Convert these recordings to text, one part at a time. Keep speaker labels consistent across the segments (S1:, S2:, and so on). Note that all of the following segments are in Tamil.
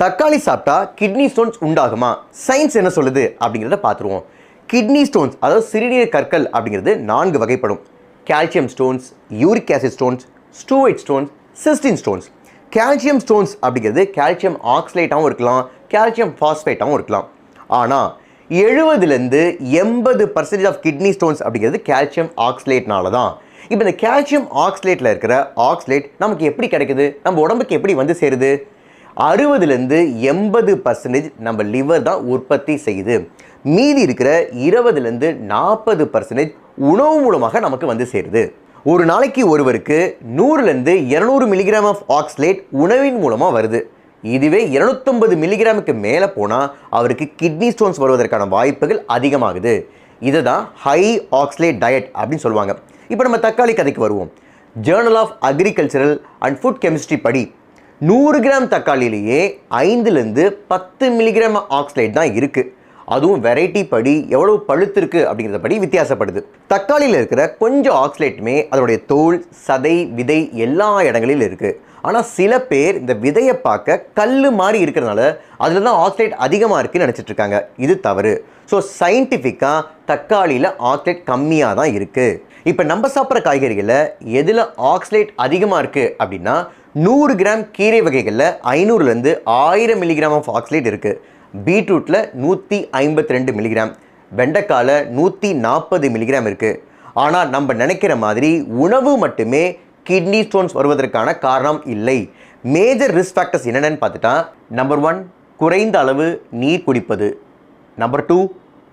S1: தக்காளி சாப்பிட்டா கிட்னி ஸ்டோன்ஸ் உண்டாகுமா? சயின்ஸ் என்ன சொல்லுது? அப்படிங்கிறத பார்த்துருவோம். கிட்னி ஸ்டோன்ஸ் அதாவது சிறுநீர் கற்கள் அப்படிங்கிறது நான்கு வகைப்படும். Calcium stones uric acid stones struvite stones cystine stones calcium stones அப்படிங்கிறது கால்சியம் ஆக்சலேட்டாகவும் இருக்கலாம் கால்சியம் ஃபாஸ்பேட்டாகவும் இருக்கலாம். ஆனால் எழுபதுலேருந்து எண்பது பர்சன்டேஜ் ஆஃப் கிட்னி ஸ்டோன்ஸ் அப்படிங்கிறது கால்சியம் ஆக்சலேட்னால தான். இப்போ இந்த கால்சியம் ஆக்சலேட்டில் இருக்கிற ஆக்சலேட் நமக்கு எப்படி கிடைக்குது? நம்ம உடம்புக்கு எப்படி வந்து சேருது? அறுபதுலேருந்து எண்பது பர்சன்டேஜ் நம்ம லிவர் தான் உற்பத்தி செய்யுது. மீதி இருக்கிற இருபதுலேருந்து நாற்பது பர்சன்டேஜ் உணவு மூலமாக நமக்கு வந்து சேருது. ஒரு நாளைக்கு ஒருவருக்கு நூறுலேருந்து இரநூறு மில்லிகிராம் ஆஃப் ஆக்ஸ்லேட் உணவின் மூலமாக வருது. இதுவே இரநூத்தொம்பது மில்லிகிராமுக்கு மேலே போனால் அவருக்கு கிட்னி ஸ்டோன்ஸ் வருவதற்கான வாய்ப்புகள் அதிகமாகுது. இதை தான் ஹை ஆக்ஸ்லேட் டயட் அப்படின்னு சொல்லுவாங்க. இப்போ நம்ம தக்காளி கதைக்கு வருவோம். Journal of agricultural and food chemistry படி நூறு கிராம் தக்காளியிலேயே ஐந்துலேருந்து பத்து மில்லிகிராம் ஆக்ஸ்லேட் தான் இருக்குது அதுவும் வெரைட்டி படி எவ்வளவு பழுத்திருக்கு அப்படிங்கிறத படி வித்தியாசப்படுது. தக்காளியில் இருக்கிற கொஞ்சம் ஆக்ஸ்லேட்டுமே அதனுடைய தோல் சதை விதை எல்லா இடங்களிலும் இருக்குது ஆனால் சில பேர் இந்த விதையை பார்க்க கல் மாதிரி இருக்கிறதுனால அதில் தான் ஆக்ஸ்லேட் அதிகமாக இருக்குன்னு நினச்சிட்டு இருக்காங்க. இது தவறு. ஸோ சயின்டிஃபிக்காக தக்காளியில் ஆக்ஸ்லேட் கம்மியாக தான் இருக்குது இப்போ நம்ம சாப்பிட்ற காய்கறிகளில் எதில் ஆக்ஸ்லேட் அதிகமாக இருக்குது அப்படின்னா நூறு கிராம் கீரை வகைகளில் ஐநூறுலேருந்து ஆயிரம் மில்லிகிராம் ஆஃப் ஆக்ஸ்லேட் இருக்குது பீட்ரூட்டில் நூற்றி ஐம்பத்தி ரெண்டு மில்லிகிராம் வெண்டைக்காயில் நூற்றி நாற்பது மில்லிகிராம் இருக்குது ஆனால் நம்ம நினைக்கிற மாதிரி உணவு மட்டுமே கிட்னி ஸ்டோன்ஸ் வருவதற்கான காரணம் இல்லை. மேஜர் ரிஸ்க் ஃபேக்டர்ஸ் என்னென்னு பார்த்துட்டா நம்பர் ஒன் குறைந்த அளவு நீர் குடிப்பது. நம்பர் டூ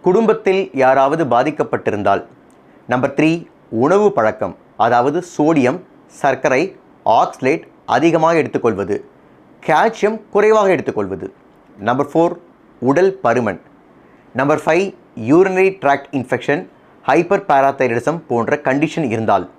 S1: குடும்பத்தில் யாராவது பாதிக்கப்பட்டிருந்தால். நம்பர் த்ரீ உணவு பழக்கம் அதாவது சோடியம் சர்க்கரை ஆக்ஸ்லேட் அதிகமாக எடுத்துக்கொள்வது கால்சியம் குறைவாக எடுத்துக்கொள்வது. நம்பர் ஃபோர் உடல் பருமன். Number five urinary tract infection hyperparathyroidism போன்ற கண்டிஷன் இருந்தால்